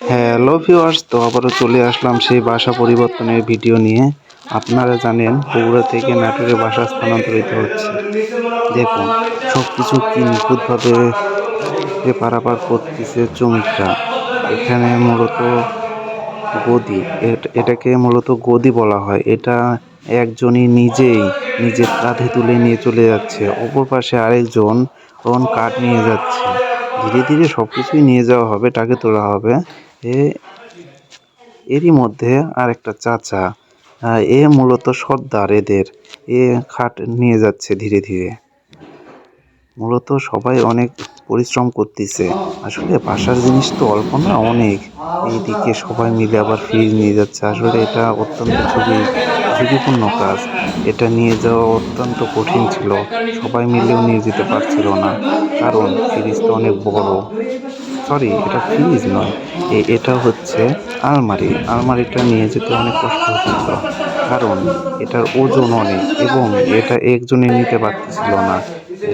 Hello viewers তো আবারও চলে আসলাম সেই বাসা পরিবর্তনের ভিডিও নিয়ে। আপনারা জানেন, বগুড়া থেকে নাটোরে বাসা স্থানান্তরিত হচ্ছে। দেখুন সব কিছু কি নিখুঁতভাবে পারাপার করতেছে শ্রমিকরা এখানে মূলত গদি, এট- এটাকে মূলত গদি বলা হয়। এটা একজনই নিজেই নিজের কাঁধে তুলে নিয়ে চলে যাচ্ছে। অপর পাশে আরেকজন কাঠ নিয়ে যাচ্ছে। ধীরে ধীরে সব কিছুই নিয়ে যাওয়া হবে টাকে তোলা হবে। এ, এরই মধ্যে আর একটা চাচা এ মূলত সর্দার এদের। এ খাট নিয়ে যাচ্ছে ধীরে ধীরে। মূলত সবাই অনেক পরিশ্রম করতেছে। আসলে বাসার জিনিস তো অল্প না, অনেক। এইদিকে সবাই মিলে আবার ফ্রিজ নিয়ে যাচ্ছে। আসলে এটা অত্যন্ত ঝুঁকি, ঝুঁকিপূর্ণ কাজ। এটা নিয়ে যাওয়া অত্যন্ত কঠিন ছিল। সবাই মিলেও নিয়ে যেতে পারছিল না। কারণ ফ্রিজ তো অনেক বড়। সরি এটা ফ্রিজ নয়। এটা হচ্ছে আলমারি। আলমারিটা নিয়ে যেতে অনেক কষ্ট হচ্ছিল। কারণ এটার ওজন অনেক এবং এটা একজনে নিতে পারতেছিল না।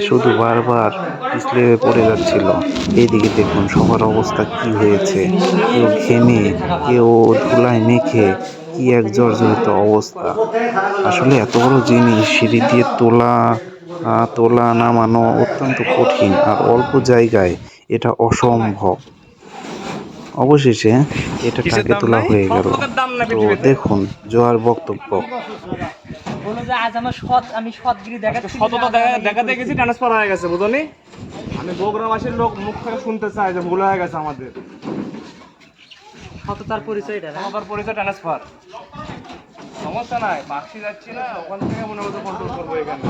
শুধু বারবার পিছলে পড়ে যাচ্ছিল। এইদিকে দেখুন সবার অবস্থা কি হয়েছে। কেউ ঘেমে, কেউ ধুলায় মেখে, কি এক জর্জরিত অবস্থা। আসলে এত বড় জিনিস, সিঁড়ি দিয়ে তোলা তোলা, নামানো অত্যন্ত কঠিন। আর অল্প জায়গায় এটা অসম্ভব। অবশেষে এটা টাকে তোলা হয়ে গেল। তো দেখুন জোয়ার বক্তব্য। বলো যে আজ আমার সৎ আমি সৎগিরি সততা দেখা- দেখাতে গেছি ট্রান্সফার হয়ে গেছে বুঝলি আমি বগুড়াবাসীর লোক মুখ থেকে শুনতে চাই যে ভুল হয়ে গেছে আমাদের। সততার পরিচয়টা না? আমার পরিচয় ট্রান্সফার সমস্যা নাই বাক্সি যাচ্ছি না ওখান থেকে মনে হতো কন্ট্রোল করব এখানে।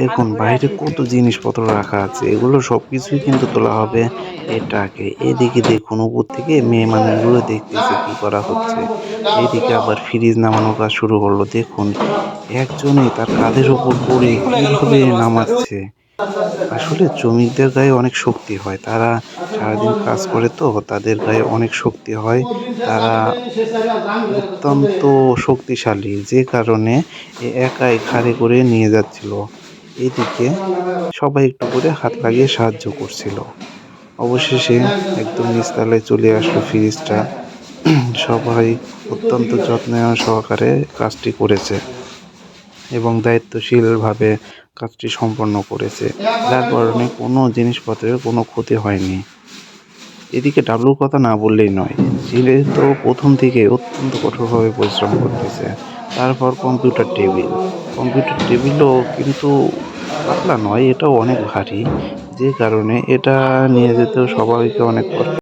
দেখুন বাইরে কত জিনিসপত্র রাখা আছে এগুলো সব কিছুই কিন্তু তোলা হবে এটাকে। এদিকে দেখুন উপর থেকে মেয়ে মানুষগুলো দেখতেছে কি করা হচ্ছে। এদিকে আবার ফ্রিজ নামানোর কাজ শুরু করল দেখুন। একজনই তার কাঁধের উপর পড়ে কীভাবে নামাচ্ছে। আসলে শ্রমিকদের গায়ে অনেক শক্তি হয়। তারা সারাদিন কাজ করে তো, তাদের গায়ে অনেক শক্তি হয়। তারা অত্যন্ত শক্তিশালী। যে কারণে একাই ঘাড়ে করে নিয়ে যাচ্ছিল। এদিকে সবাই একটু করে হাত লাগিয়ে সাহায্য করছিল। অবশেষে একদম নিচতলায় চলে আসলো ফ্রিজটা সবাই অত্যন্ত যত্ন সহকারে কাজটি করেছে। এবং দায়িত্বশীলভাবে কাজটি সম্পন্ন করেছে। যার কারণে কোনো জিনিসপত্রের কোনো ক্ষতি হয়নি। এদিকে ডাবলুর কথা না বললেই নয় ছেলে তো প্রথম থেকে অত্যন্ত কঠোরভাবে পরিশ্রম করতেছে। তারপর কম্পিউটার টেবিল। কম্পিউটার টেবিলও কিন্তু পাতলা নয়, এটাও অনেক ভারী। যে কারণে এটা নিয়ে যেতেও সবাইকে অনেক কষ্ট